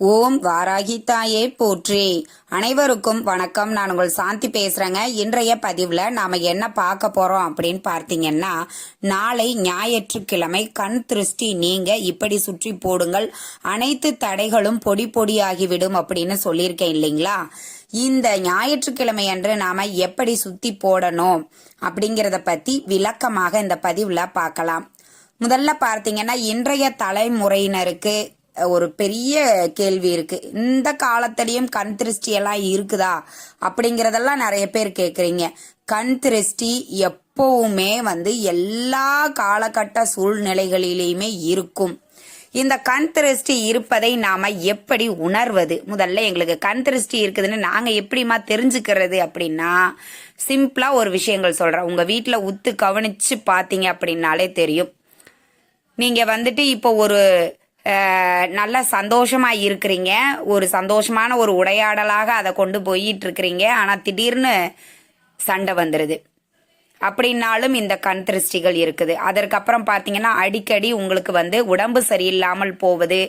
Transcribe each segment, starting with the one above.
ஓம் வாராகி தாயே போற்றி. அனைவருக்கும் வணக்கம். நான் உங்கள் சாந்தி பேசுறேங்க. இன்றைய பதிவுல நாம என்ன பார்க்க போறோம் அப்படின்னு பார்த்தீங்கன்னா நாளை ஞாயிற்றுக்கிழமை கண் திருஷ்டி நீங்க இப்படி சுற்றி போடுங்கள். அனைத்து தடைகளும் பொடி பொடியாகிவிடும் அப்படின்னு சொல்லியிருக்கேன் இல்லைங்களா? இந்த ஞாயிற்றுக்கிழமை அன்று நாம எப்படி சுத்தி போடணும் அப்படிங்கிறத பத்தி விளக்கமாக இந்த பதிவுல பார்க்கலாம். முதல்ல பார்த்தீங்கன்னா இன்றைய தலைமுறையினருக்கு ஒரு பெரிய கேள்வி இருக்கு. இந்த காலத்திலையும் கண் திருஷ்டி எல்லாம் இருக்குதா? அப்படிங்கறதெல்லாம் நிறைய பேர் கேக்குறீங்க. கண் திருஷ்டி எப்பவுமே வந்து எல்லா காலகட்ட சூழ்நிலைகளிலேயுமே இருக்கும். இந்த கண் திருஷ்டி இருப்பதை நாம எப்படி உணர்வது? முதல்ல எங்களுக்கு கண் திருஷ்டி இருக்குதுன்னு நாங்க எப்படிமா தெரிஞ்சுக்கிறது அப்படின்னா சிம்பிளா ஒரு விஷயங்கள் சொல்றேன். உங்க வீட்டுல உத்து கவனிச்சு பாத்தீங்க அப்படின்னாலே தெரியும். நீங்க வந்துட்டு இப்போ ஒரு நல்ல சந்தோஷமா இருக்கிறீங்க. ஒரு சந்தோஷமான ஒரு உடையாடலாக அதை கொண்டு போயிட்டு இருக்கிறீங்க ஆனா திடீர்னு சண்டை வந்துடுது அப்படின்னாலும் இந்த கண் திருஷ்டிகள் இருக்குது. அதற்கப்புறம் பார்த்தீங்கன்னா அடிக்கடி உங்களுக்கு வந்து உடம்பு சரியில்லாமல் போவது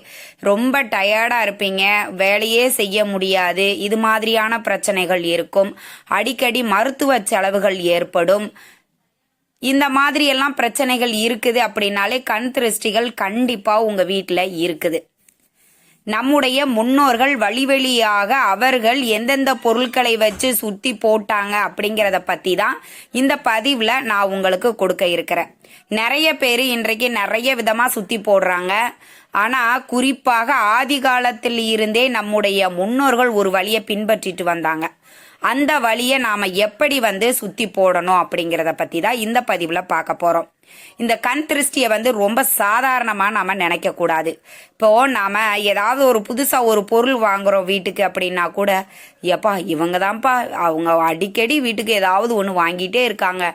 ரொம்ப டயர்டாக இருப்பீங்க வேலையே செய்ய முடியாது இது மாதிரியான பிரச்சனைகள் இருக்கும். அடிக்கடி மருத்துவ செலவுகள் ஏற்படும். இந்த மாதிரி எல்லாம் பிரச்சனைகள் இருக்குது அப்படின்னாலே கண் திருஷ்டிகள் கண்டிப்பாக உங்கள் வீட்டில் இருக்குது. நம்முடைய முன்னோர்கள் வழி வழியாக அவர்கள் எந்தெந்த பொருட்களை வச்சு சுத்தி போட்டாங்க அப்படிங்கிறத பற்றி தான் இந்த பதிவில் நான் உங்களுக்கு கொடுக்க இருக்கிறேன். நிறைய பேர் இன்றைக்கு நிறைய விதமாக சுத்தி போடுறாங்க. ஆனா குறிப்பாக ஆதி காலத்தில் இருந்தே நம்முடைய முன்னோர்கள் ஒரு வழியை பின்பற்றிட்டு வந்தாங்க. அந்த வழியை நாம எப்படி வந்து சுத்தி போடணும் அப்படிங்கிறத பத்தி தான் இந்த பதிவுல பார்க்க போறோம். இந்த கண் திருஷ்டியை வந்து ரொம்ப சாதாரணமா நாம நினைக்க கூடாது. இப்போ நாம ஏதாவது ஒரு புதுசா ஒரு பொருள் வாங்குறோம் வீட்டுக்கு அப்படின்னா கூட எப்பா இவங்க தான்ப்பா அவங்க அடிக்கடி வீட்டுக்கு ஏதாவது ஒன்று வாங்கிட்டே இருக்காங்க.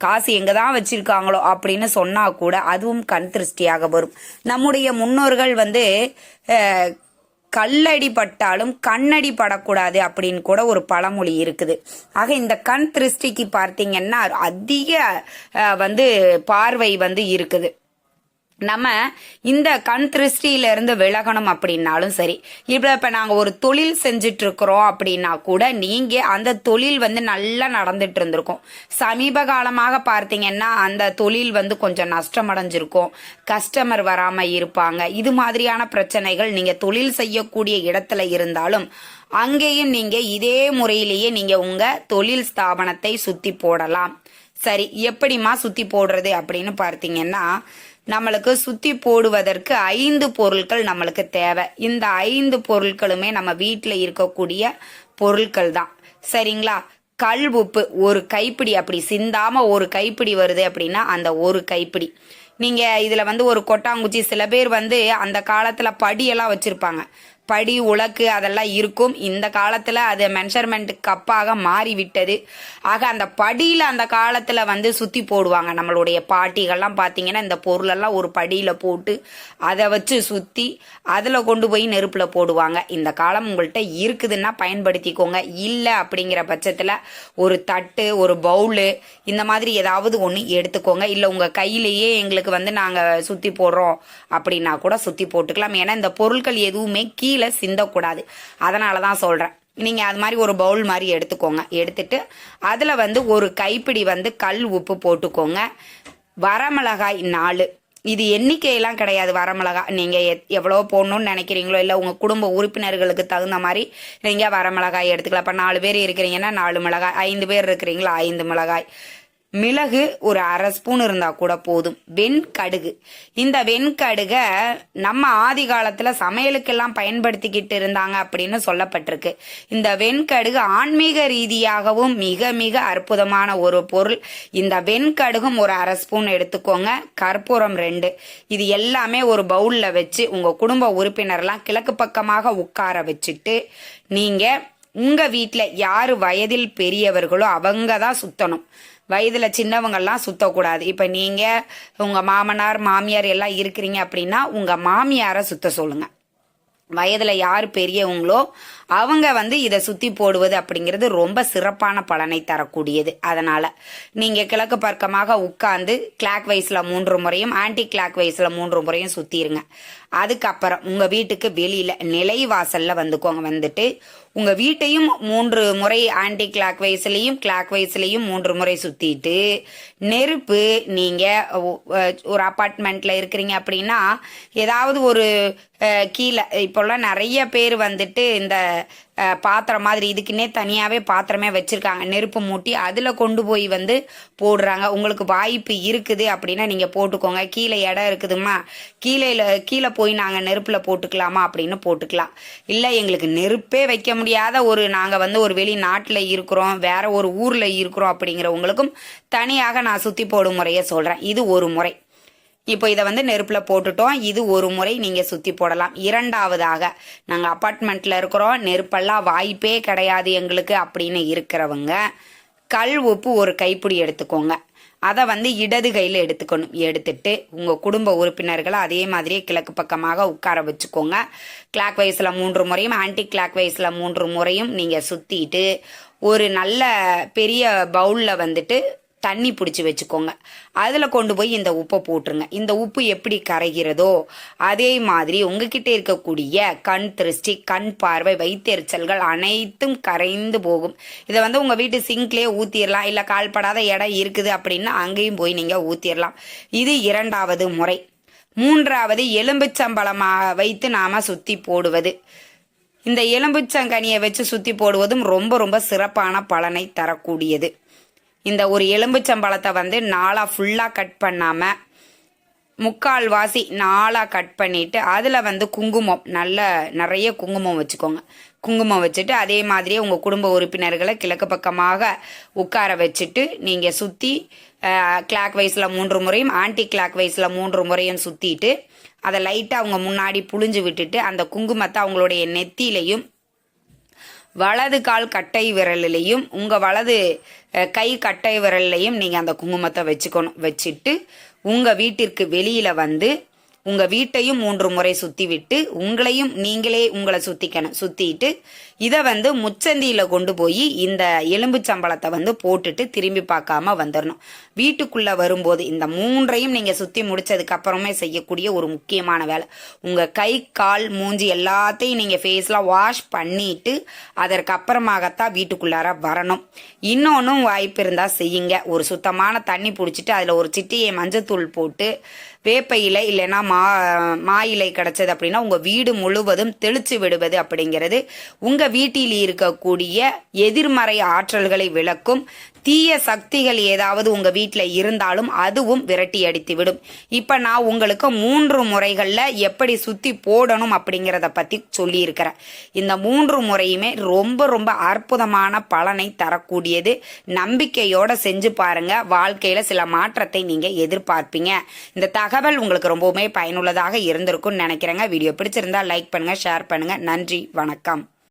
காசு எங்கே தான் வச்சிருக்காங்களோ அப்படின்னு சொன்னால் கூட அதுவும் கண் திருஷ்டியாக வரும். நம்முடைய முன்னோர்கள் வந்து கல்லடிப்பட்டாலும் கல்லடி பட்டாலும் கண்ணடி படக்கூடாது அப்படின்னு கூட ஒரு பழமொழி இருக்குது. ஆக இந்த கண் திருஷ்டிக்கு பார்த்தீங்கன்னா அதிக வந்து பார்வை வந்து இருக்குது. நம்ம இந்த கண் திருஷ்டியில இருந்து விலகணும் அப்படின்னாலும் சரி. இப்போ இப்ப நாங்க ஒரு தொழில் செஞ்சுட்டு இருக்கிறோம் அப்படின்னா கூட நீங்க அந்த தொழில் வந்து நல்லா நடந்துட்டு இருந்திருக்கும் சமீப காலமாக பார்த்தீங்கன்னா அந்த தொழில் வந்து கொஞ்சம் நஷ்டம் அடைஞ்சிருக்கும் கஸ்டமர் வராம இருப்பாங்க. இது மாதிரியான பிரச்சனைகள் நீங்க தொழில் செய்யக்கூடிய இடத்துல இருந்தாலும் அங்கேயும் நீங்க இதே முறையிலேயே நீங்க உங்க தொழில் ஸ்தாபனத்தை சுத்தி போடலாம். சரி எப்படிம்மா சுத்தி போடுறது அப்படின்னு பார்த்தீங்கன்னா நம்மளுக்கு சுத்தி போடுவதற்கு ஐந்து பொருட்கள் நம்மளுக்கு தேவை. இந்த ஐந்து பொருட்களுமே நம்ம வீட்டில் இருக்கக்கூடிய பொருட்கள் தான் சரிங்களா? கல் உப்பு ஒரு கைப்பிடி அப்படி சிந்தாம ஒரு கைப்பிடி வருது அப்படின்னா அந்த ஒரு கைப்பிடி. நீங்க இதுல வந்து ஒரு கொட்டாங்குச்சி சில பேர் வந்து அந்த காலத்துல படியெல்லாம் வச்சிருப்பாங்க. படி உலக்கு அதெல்லாம் இருக்கும். இந்த காலத்தில் அது மெஷர்மெண்ட் கப்பாக மாறிவிட்டது. ஆக அந்த படியில் அந்த காலத்தில் வந்து சுற்றி போடுவாங்க. நம்மளுடைய பாட்டிகள்லாம் பார்த்தீங்கன்னா இந்த பொருளெல்லாம் ஒரு படியில் போட்டு அதை வச்சு சுற்றி அதில் கொண்டு போய் நெருப்பில் போடுவாங்க. இந்த காலம் உங்கள்கிட்ட இருக்குதுன்னா பயன்படுத்திக்கோங்க. இல்லை அப்படிங்கிற பட்சத்தில் ஒரு தட்டு ஒரு பவுலு இந்த மாதிரி ஏதாவது ஒன்று எடுத்துக்கோங்க. இல்லை உங்கள் கையிலேயே எங்களுக்கு வந்து நாங்கள் சுற்றி போடுறோம் அப்படின்னா கூட சுற்றி போட்டுக்கலாம். ஏன்னா இந்த பொருட்கள் எதுவுமே கீ கீழே சிந்தக்கூடாது. அதனால தான் சொல்கிறேன் நீங்கள் அது மாதிரி ஒரு பவுல் மாதிரி எடுத்துக்கோங்க. எடுத்துட்டு அதில் வந்து ஒரு கைப்பிடி வந்து கல் உப்பு போட்டுக்கோங்க. வரமிளகாய் நாலு. இது எண்ணிக்கையெல்லாம் கிடையாது வரமிளகாய். நீங்கள் எவ்வளோ போடணும்னு நினைக்கிறீங்களோ இல்லை உங்கள் குடும்ப உறுப்பினர்களுக்கு தகுந்த மாதிரி நீங்கள் வரமிளகாய் எடுத்துக்கலாம். இப்போ நாலு பேர் இருக்கிறீங்கன்னா நாலு மிளகாய் ஐந்து பேர் இருக்கிறீங்களா ஐந்து மிளகாய். மிளகு ஒரு அரை ஸ்பூன் இருந்தால் கூட போதும். வெண்கடுகு. இந்த வெண்கடுகை நம்ம ஆதி காலத்தில் சமையலுக்கெல்லாம் பயன்படுத்திக்கிட்டு இருந்தாங்க அப்படின்னு சொல்லப்பட்டிருக்கு. இந்த வெண்கடுகு ஆன்மீக ரீதியாகவும் மிக மிக அற்புதமான ஒரு பொருள். இந்த வெண்கடுகும் ஒரு அரை ஸ்பூன் எடுத்துக்கோங்க. கற்பூரம் ரெண்டு. இது எல்லாமே ஒரு பவுலில் வச்சு உங்கள் குடும்ப உறுப்பினர்லாம் கிழக்கு பக்கமாக உட்கார வச்சுட்டு நீங்கள் உங்கள் வீட்டில் யார் வயதில் பெரியவர்களோ அவங்க தான் சுத்தணும். வயதில் சின்னவங்கள்லாம் சுத்தக்கூடாது. இப்போ நீங்கள் உங்கள் மாமனார் மாமியார் எல்லாம் இருக்கிறீங்க அப்படின்னா உங்கள் மாமியாரை சுத்த சொல்லுங்கள் வயதில் யார் பெரியவங்களோ அவங்க வந்து இதை சுற்றி போடுவது அப்படிங்கிறது ரொம்ப சிறப்பான பலனை தரக்கூடியது. அதனால் நீங்கள் கிழக்கு பக்கமாக உட்காந்து கிளாக் வைஸில் மூன்று முறையும் ஆன்டி கிளாக் வைஸில் மூன்று முறையும் சுற்றிடுங்க அதுக்கப்புறம் உங்கள் வீட்டுக்கு வெளியில் நிலை வாசலில் வந்துக்கோங்க. வந்துட்டு உங்க வீட்டையும் மூன்று முறை ஆன்டி கிளாக் வைஸ்லயும் கிளாக் வைஸ்லயும் மூன்று முறை சுத்திட்டு நெருப்பு நீங்க ஒரு அப்பார்ட்மெண்ட்ல இருக்கிறீங்க அப்படின்னா ஏதாவது ஒரு கீழே இப்போல்லாம் நிறைய பேர் வந்துட்டு இந்த பாத்திரம் மாதிரி. இதுக்குன்னே தனியாகவே பாத்திரமே வச்சுருக்காங்க. நெருப்பு மூட்டி அதில் கொண்டு போய் வந்து போடுறாங்க. உங்களுக்கு வாய்ப்பு இருக்குது அப்படின்னா நீங்கள் போட்டுக்கோங்க. கீழே இடம் இருக்குதுமா கீழே கீழே போய் நாங்கள் நெருப்பில் போட்டுக்கலாமா அப்படின்னு போட்டுக்கலாம். இல்லை எங்களுக்கு நெருப்பே வைக்க முடியாத ஒரு நாங்கள் வந்து ஒரு வெளிநாட்டில் இருக்கிறோம். வேற ஒரு ஊரில் இருக்கிறோம் அப்படிங்கிறவங்களுக்கும் தனியாக நான் சுற்றி போடும் முறையை சொல்கிறேன் இது ஒரு முறை. இப்போ இதை வந்து நெருப்பில் போட்டுட்டோம். இது ஒரு முறை நீங்கள் சுற்றி போடலாம். இரண்டாவதாக நாங்கள் அப்பார்ட்மெண்ட்டில் இருக்கிறோம். நெருப்பெல்லாம் வாய்ப்பே கிடையாது எங்களுக்கு அப்படின்னு இருக்கிறவங்க கல் உப்பு ஒரு கைப்பிடி எடுத்துக்கோங்க. அதை வந்து இடது கையில் எடுத்துக்கணும். எடுத்துட்டு உங்கள் குடும்ப உறுப்பினர்களை அதே மாதிரியே கிழக்கு பக்கமாக உட்கார வச்சுக்கோங்க. கிளாக் வைஸில் மூன்று முறையும் ஆன்டி கிளாக் வைஸில் மூன்று முறையும் நீங்கள் சுற்றிட்டு ஒரு நல்ல பெரிய பவுலில் வந்துட்டு தண்ணி பிடிச்சி வச்சுக்கோங்க. அதில் கொண்டு போய் இந்த உப்பை போட்டுருங்க. இந்த உப்பு எப்படி கரைகிறதோ அதே மாதிரி உங்ககிட்ட இருக்கக்கூடிய கண் திருஷ்டி கண் பார்வை வைத்தெரிச்சல்கள் அனைத்தும் கரைந்து போகும். இதை வந்து உங்கள் வீட்டு சிங்க்லேயே ஊற்றிடலாம் இல்லை கால்படாத இடம் இருக்குது அப்படின்னா அங்கேயும் போய் நீங்கள் ஊற்றிடலாம் இது இரண்டாவது முறை. மூன்றாவது எலும்புச்சம்பளமாக வைத்து நாம் சுற்றி போடுவது. இந்த எலும்புச்சங்கனியை வச்சு சுற்றி போடுவதும் ரொம்ப ரொம்ப சிறப்பான பலனை தரக்கூடியது. இந்த ஒரு எலும்புச்சம்பழத்தை வந்து நாளாக ஃபுல்லாக கட் பண்ணாமல் முக்கால் வாசி நாளாக கட் பண்ணிவிட்டு அதில் வந்து குங்குமம் நல்ல நிறைய குங்குமம் வச்சுக்கோங்க. குங்குமம் வச்சுட்டு அதே மாதிரியே உங்கள் குடும்ப உறுப்பினர்களை கிழக்கு பக்கமாக உட்கார வச்சுட்டு நீங்கள் சுற்றி கிளாக் வைஸில் மூன்று முறையும் ஆன்டி கிளாக் வைஸில் மூன்று முறையும் சுற்றிட்டு அதை லைட்டாக அவங்க முன்னாடி புழிஞ்சு விட்டுட்டு அந்த குங்குமத்தை அவங்களுடைய நெத்தியிலையும் வலது கால் கட்டை விரலிலையும் உங்கள் வலது கை கட்டை விரல்லையும் நீங்கள் அந்த குங்குமத்தை வச்சுக்கணும் வச்சுட்டு உங்கள் வீட்டிற்கு வெளியில் வந்து உங்க வீட்டையும் மூன்று முறை சுத்தி விட்டு உங்களையும் நீங்களே உங்களை சுத்திக்கணும் சுத்திட்டு இதை வந்து முச்சந்தியில கொண்டு போய் இந்த எலும்பு சம்பளத்தை வந்து போட்டுட்டு திரும்பி பார்க்காம வந்துடணும் வீட்டுக்குள்ள வரும்போது இந்த மூன்றையும் நீங்க சுத்தி முடிச்சதுக்கு அப்புறமே செய்யக்கூடிய ஒரு முக்கியமான வேலை. உங்க கை கால் மூஞ்சி எல்லாத்தையும் நீங்க ஃபேஸ்லாம் வாஷ் பண்ணிட்டு அதற்கு அப்புறமாகத்தான் வீட்டுக்குள்ளார வரணும். இன்னொன்னும் வாய்ப்பு இருந்தா செய்யுங்க. ஒரு சுத்தமான தண்ணி பிடிச்சிட்டு அதுல ஒரு சிட்டியை மஞ்சத்தூள் போட்டு வேப்ப இலை இல்லைன்னா மா மா இலை கிடச்சது அப்படின்னா உங்கள் வீடு முழுவதும் தெளிச்சு விடுவது அப்படிங்கிறது உங்கள் வீட்டில் இருக்கக்கூடிய எதிர்மறை ஆற்றல்களை விளக்கும் தீய சக்திகள் ஏதாவது உங்க வீட்டில் இருந்தாலும் அதுவும் விரட்டி அடித்து விடும் இப்போ நான் உங்களுக்கு மூன்று முறைகளில் எப்படி சுத்தி போடணும் அப்படிங்கிறத பத்தி சொல்லியிருக்கிறேன். இந்த மூன்று முறையுமே ரொம்ப ரொம்ப அற்புதமான பலனை தரக்கூடியது. நம்பிக்கையோட செஞ்சு பாருங்க. வாழ்க்கையில சில மாற்றத்தை நீங்க எதிர்பார்ப்பீங்க. இந்த தகவல் உங்களுக்கு ரொம்பவுமே பயனுள்ளதாக இருந்திருக்கும்னு நினைக்கிறேங்க. வீடியோ பிடிச்சிருந்தா லைக் பண்ணுங்க ஷேர் பண்ணுங்க. நன்றி வணக்கம்.